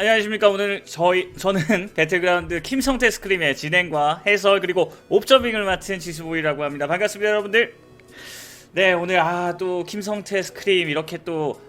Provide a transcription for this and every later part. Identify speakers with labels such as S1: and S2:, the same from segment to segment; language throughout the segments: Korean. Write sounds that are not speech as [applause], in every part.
S1: 네, 안녕하십니까. 오늘 저희, 저는 [laughs] 배틀그라운드 킴성태 스크림의 진행과 해설 그리고 옵저빙을 맡은 지수보이라고 합니다. 반갑습니다, 여러분들. 네, 오늘 아, 또 킴성태 스크림 이렇게 또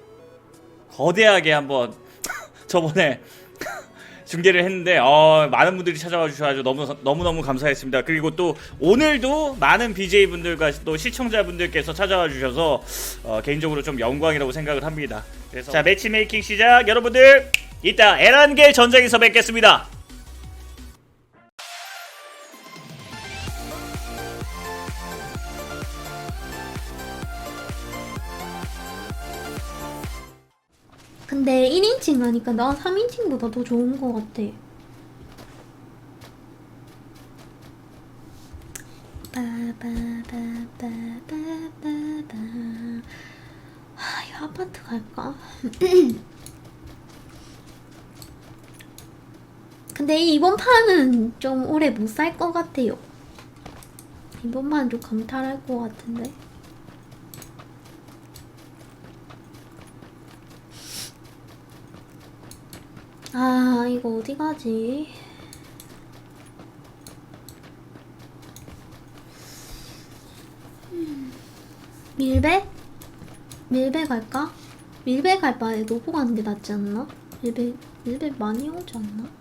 S1: 거대하게 한번 [laughs] 저번에 [laughs] 중계를 했는데 어, 많은 분들이 찾아와 주셔가지고 너무 너무 너무 감사했습니다. 그리고 또 오늘도 많은 BJ 분들과 또 시청자 분들께서 찾아와 주셔서 어, 개인적으로 좀 영광이라고 생각을 합니다. 그래서 자 매치 메이킹 시작 여러분들 이따 에란겔 전장에서 뵙겠습니다.
S2: 근데 1인칭 하니까 나 3인칭보다 더 좋은 것 같아. 빠바바바바바바. 하, 이 아파트 갈까? [clears throat] 근데 이번 판은 좀 오래 못 살 것 같아요. 이번 판좀 감탈할 것 같은데. 아 이거 어디 가지? 음, 밀배? 밀배 갈까? 밀배 갈 바에 노보 가는 게 낫지 않나? 밀배 밀배 많이 오지 않나?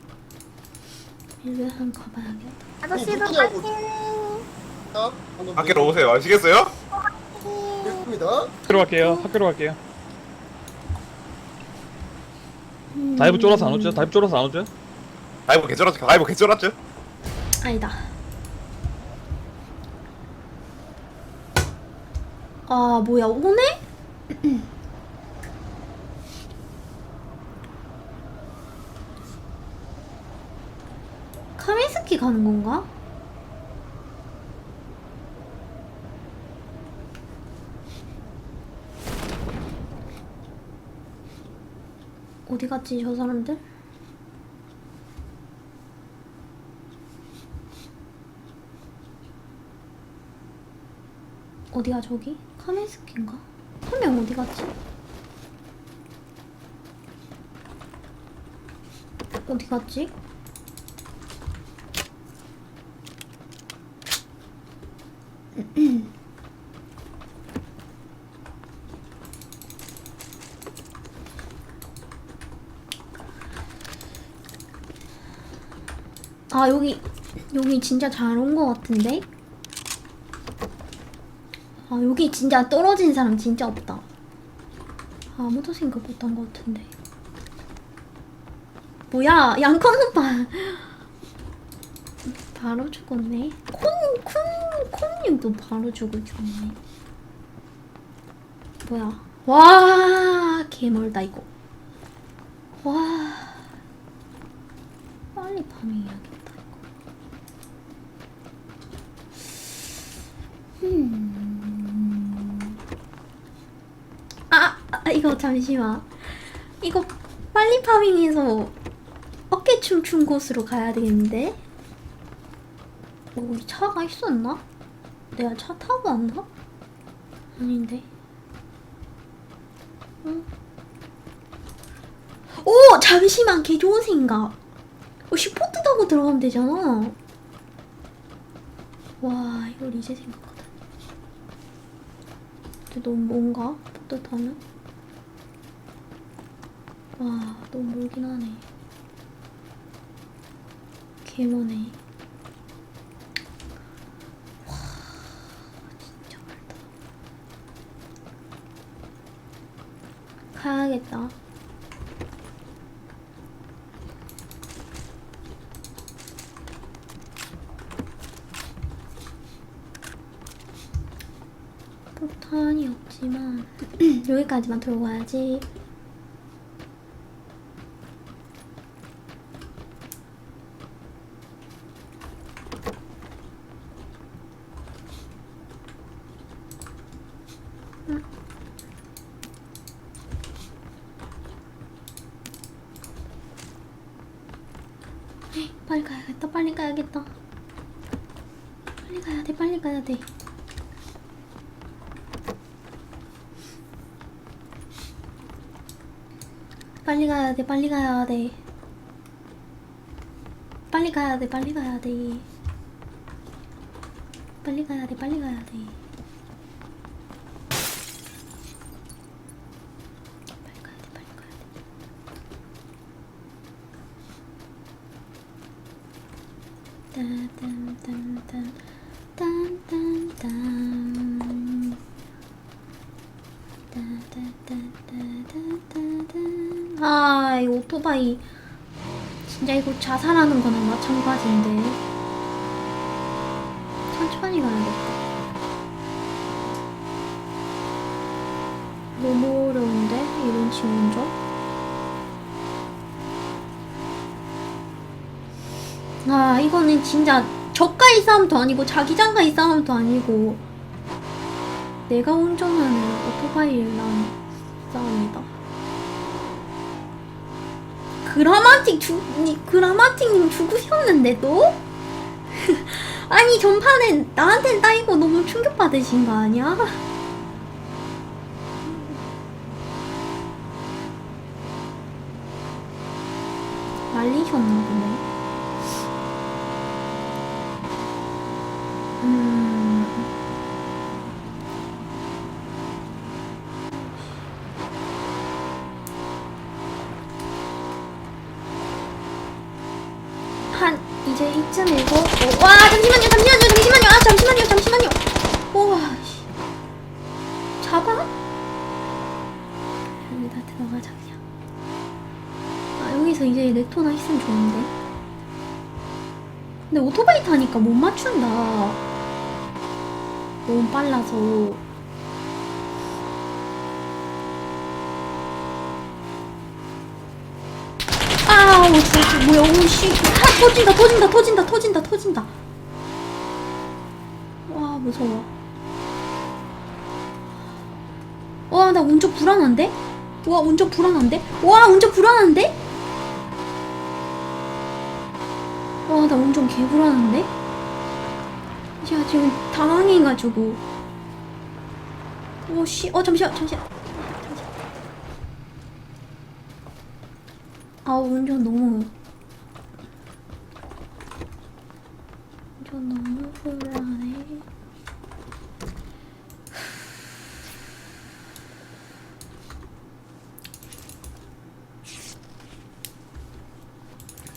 S2: 밀배 한번 가봐야겠다.
S3: 아저씨도
S4: 누구냐고.
S3: 가세요.
S4: 밖으로 오세요. 아시겠어요?
S3: 됐습니다.
S5: 학교로 갈게요. 학교로 갈게요.
S2: 음,
S5: 다이브 쫄아서 안 오죠? 다이브 쫄아서 안 오죠?
S4: 다이브 개쩔었죠? 다이브 개쩔었죠?
S2: 아니다. 아 뭐야 오네? 카미스키 가는 건가? 어디 갔지 저 사람들? 어디야 저기? 카메스키인가? 한 명 어디 갔지? 어디 갔지? 아 여기 여기 진짜 잘온거 같은데? 아 여기 진짜 떨어진 사람 진짜 없다. 아무도 생각 못한 것 같은데. 뭐야 양컨 오빠. 바로 죽었네. 콘콘 콘님도 바로 죽을 죽었네. 뭐야? 와 개멀다 이거. 와 빨리 파밍해야겠다 이거. 잠시만 이거 빨리 파밍해서 어깨춤 춘 곳으로 가야 되겠는데 어, 우리 차가 있었나? 내가 차 타고 왔나? 아닌데 응? 오 잠시만 개 좋은 생각 어, 슈퍼트 타고 들어가면 되잖아 와 이걸 이제 생각하다 근데 너무 뭔가? 뿌듯하면? 와 너무 멀긴 하네. 개머네. 와 진짜 멀다. 가야겠다. 폭탄이 없지만 [clears throat] 여기까지만 들고 가야지. 응. 에이, 빨리 가야겠다. 빨리 가야겠다. 빨리 가야 돼. 빨리 가야 돼. 빨리 가야 돼, 빨리 가야 돼. 빨리 가야 돼, 빨리 가야 돼. 빨리 가야 돼, 빨리 가야 돼. 빨리 가야 돼, 빨리 가야 돼. 딴딴딴딴. 아, 이 오토바이 진짜 이거 자살하는 거나 마찬가지인데 천천히 가야겠다. 너무 어려운데 이런 집 운전? 아, 이거는 진짜 저가의 싸움도 아니고 자기장가의 싸움도 아니고 내가 운전하는 오토바이랑 싸움이다. 그라마틱 죽, 니, 그라마틱님 죽으셨는데도? 아니, 전판엔 나한텐 따이고 너무 충격받으신 거 아니야? [laughs] 말리셨나 보네. 음. 한 이쯤이고. 어, 와 잠시만요 잠시만요 잠시만요. 아 잠시만요 잠시만요. 우와 씨. 잡아? 여기다 들어가자 그냥 아 여기서 이제 레토나 있으면 좋은데. 근데 오토바이 타니까 못 맞춘다. 너무 빨라서 아, 오, 진짜 뭐야, 오, 씨. 아, 터진다, 터진다, 터진다, 터진다, 터진다. 와, 무서워. 와, 나 운전 불안한데? 와, 운전 불안한데? 와, 운전 불안한데? 와, 나 운전 개 불안한데? 제가 지금 당황해가지고. 오, 씨. 어, 잠시만. 잠시만. 아 운전 너무 운전 너무 불안해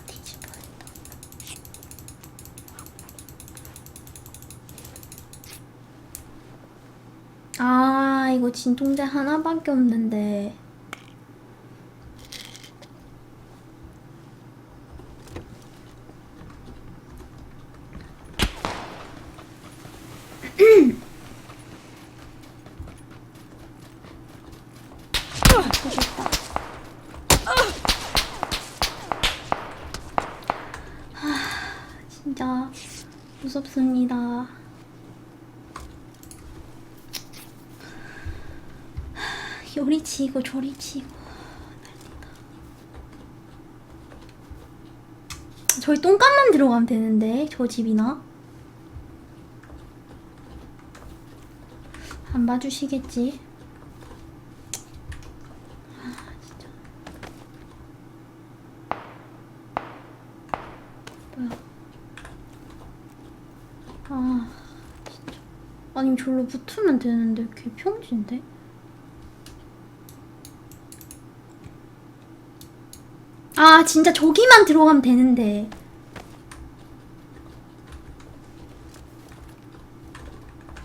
S2: 뒤집어야겠다. 아 이거 진통제 하나밖에 없는데 아프겠다. 하, 진짜 무섭습니다. 하, 요리 치고 조리 치고 난리다. 저희 똥값만 들어가면 되는데 저 집이나 안 봐주시겠지? 뭐야? 아, 진짜. 절로 붙으면 되는데, 개평진데? 아, 진짜 저기만 들어가면 되는데.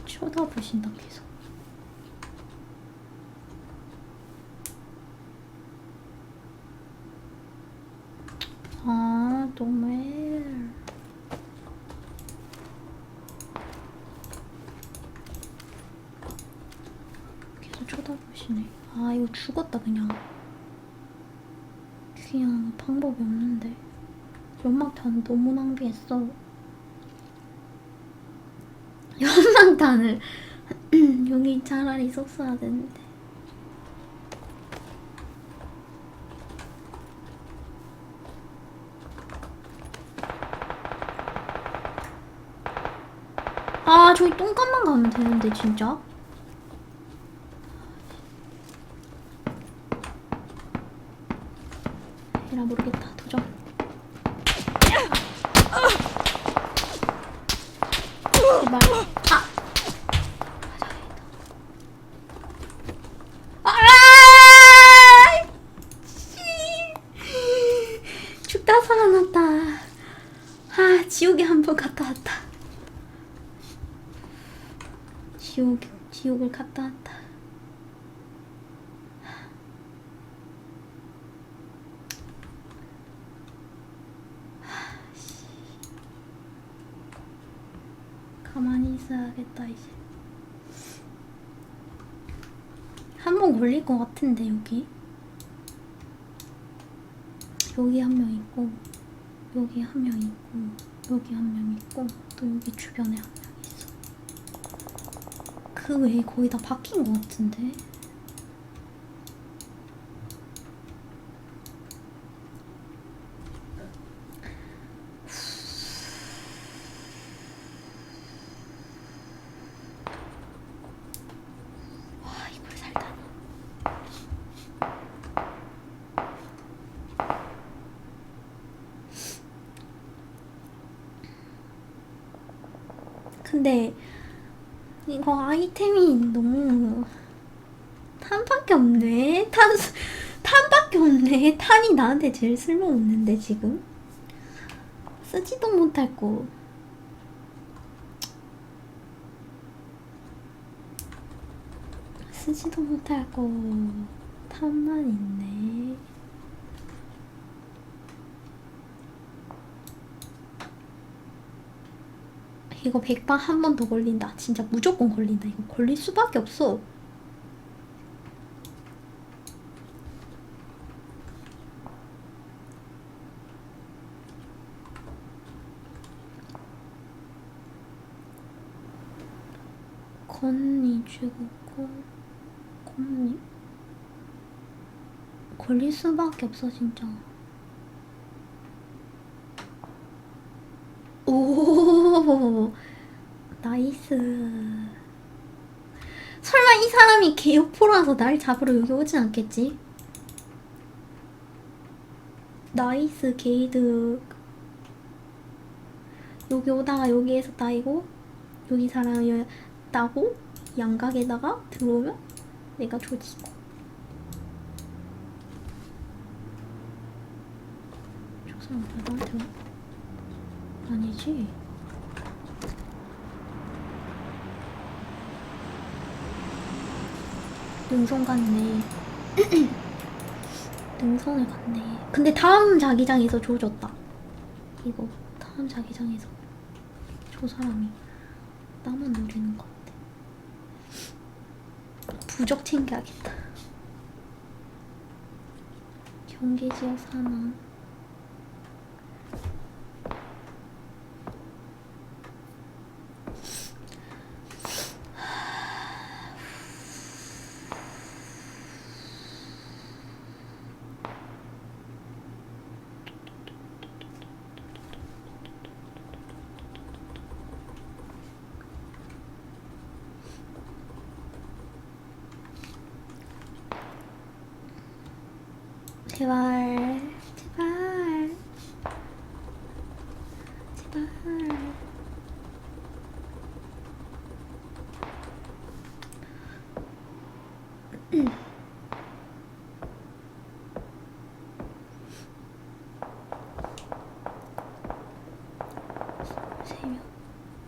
S2: 쳐다보신다, 계속. 아, 너무해. 계속 쳐다보시네. 아, 이거 죽었다, 그냥. 그냥 방법이 없는데. 연막탄 너무 낭비했어. [laughs] 연막탄을 [clears throat] 여기 차라리 썼어야 되는데. 아, 저기 똥값만 가면 되는데, 진짜? 에라 모르겠다. 도전. 제발. 아. 아! 씨. 죽다 살아났다. 아, 지옥에 한 번 갔다 왔다. 지옥, 갔다 왔다. 가만히 있어야겠다 이제. 한번 걸릴 것 같은데 여기? 여기 한 명 있고 여기 한 명 있고 여기 한 명 있고 또 여기 주변에 한명 그 외에 거의 다 바뀐 것 같은데. 근데 이거 아이템이 너무 탄밖에 없네. 탄 탄밖에 없네. 탄이 나한테 제일 쓸모없는데 지금? 쓰지도 못할 거. 쓰지도 못할 거. 탐만 있네. 이거 백방 한 번 더 걸린다. 진짜 무조건 걸린다. 이거 걸릴 수밖에 없어. 건니 죽었고 건니 걸릴 수밖에 없어 진짜. 오 나이스. 설마 이 사람이 개요포라서 날 잡으러 여기 오진 않겠지? 나이스 게이드. 여기 오다가 여기에서 따이고 여기 사람이 따고 양각에다가 들어오면 내가 조지고. 저 사람 와? 아니지. 능선 갔네. [clears throat] 능선을 갔네. 근데 다음 자기장에서 조졌다. 이거 다음 자기장에서 저 사람이 나만 노리는 것 같아. 부적 챙겨야겠다. 경계지역 사망. 제발, 제발, 제발.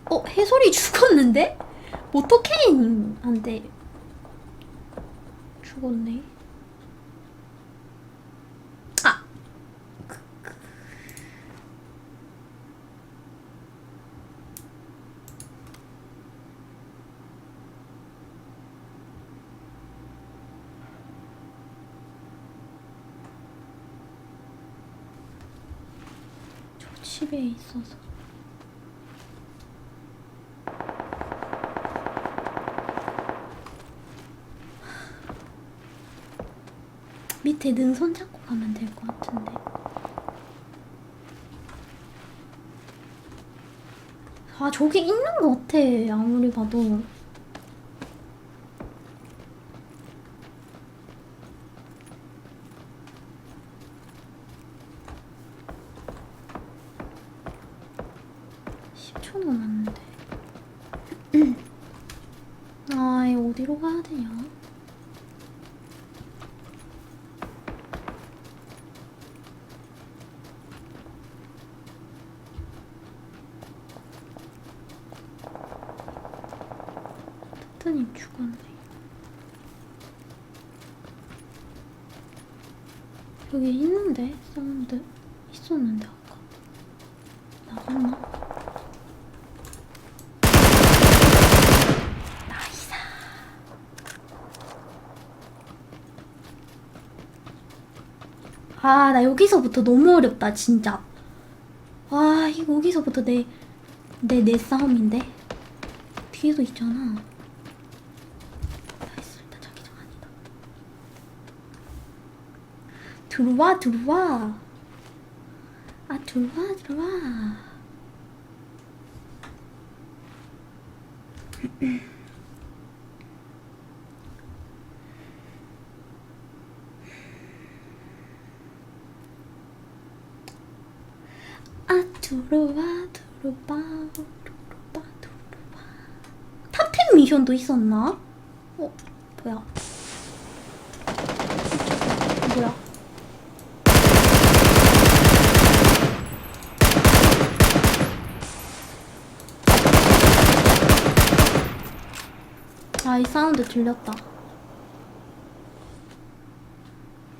S2: 어, 해솔이 죽었는데? 모토케인한테 죽었네. 아! 저 집에 있어서 밑에 능선 잡고 가면 될 것 같은데. 아, 저기 있는 것 같아. 아무리 봐도. 10초 남았는데. 아, 이 어디로 가야 되냐? 뜨님 죽었네. 여기 있는데 사운드 있었는데 아까 나갔나? 나이스. 아, 나 여기서부터 너무 어렵다, 진짜. 와, 이거 여기서부터 내, 내, 내 싸움인데? 뒤에도 있잖아. 나이스, 일단 자기장 아니다. 들어와, 들어와. 아, 들어와, 들어와. 아 들어와 들어봐 들어봐 들어봐 탑10 미션도 있었나? 어 뭐야 뭐야 아 이 사운드 들렸다.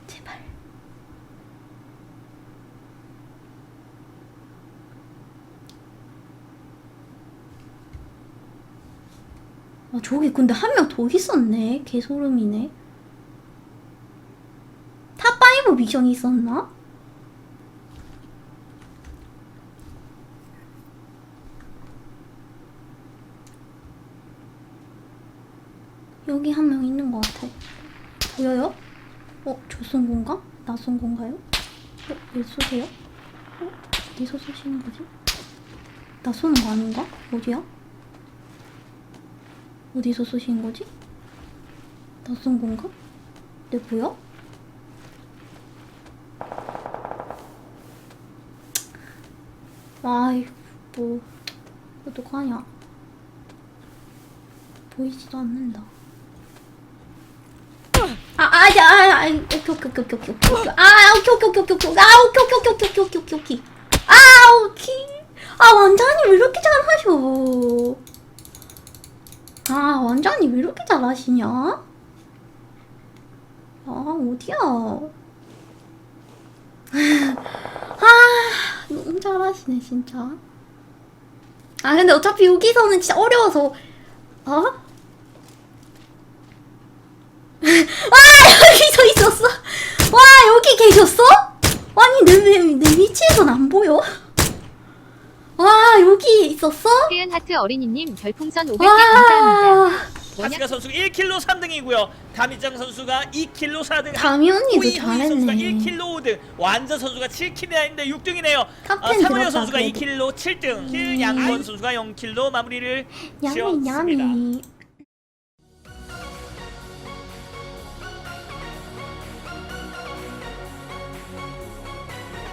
S2: 제발. 아 저기 근데 한 명 더 있었네. 개소름이네. 탑5 미션이 있었나? 여기 한 명 있는 것 같아 보여요? 어? 저쏜 건가? 나 쏜 건가요? 어? 왜 쏘세요? 어? 어디서 쏘시는 거지? 나 쏘는 거 아닌가? 어디야? 어디서 쏘신 거지? 낯선 건가? 내 보여? 아이 뭐 어떡하냐 보이지도 않는다 아, 아, 야, 아, 아, 오케이, 오케이, 오케이, 오케이, 오케이. 아, 오케이, 오케이, 오케이, 오케이. 아, 오케이, 오케이. 아, 오케이. 아, 완전히 왜 이렇게 잘하셔? 아, 완전히 왜 이렇게 잘하시냐? 아, 어디야? 아, 너무 잘하시네, 진짜. 아, 근데 어차피 여기서는 진짜 어려워서, 어? 와, 여기서 있었어? 와, 여기 계셨어? 아니, 내, 내, 내 위치에선 안 보여? 와, 여기 있었어?
S6: 태연 하트 어린이님 별풍선 500개 감사합니다.
S2: 와,
S1: 하치가 선수 1킬로 3등이고요. 다미짱 선수가 2킬로 4등.
S2: 다미 언니도
S1: 후이 선수가
S2: 잘했네.
S1: 1킬로 5등. 완전 선수가 7킬이 아닌데 6등이네요.
S2: 탑
S1: 아,
S2: 10
S1: 사무엘
S2: 들었다,
S1: 선수가
S2: 그래도.
S1: 2킬로 7등. 킬 양권 선수가 0킬로 마무리를
S2: 야미,
S1: 지었습니다.
S2: 야미.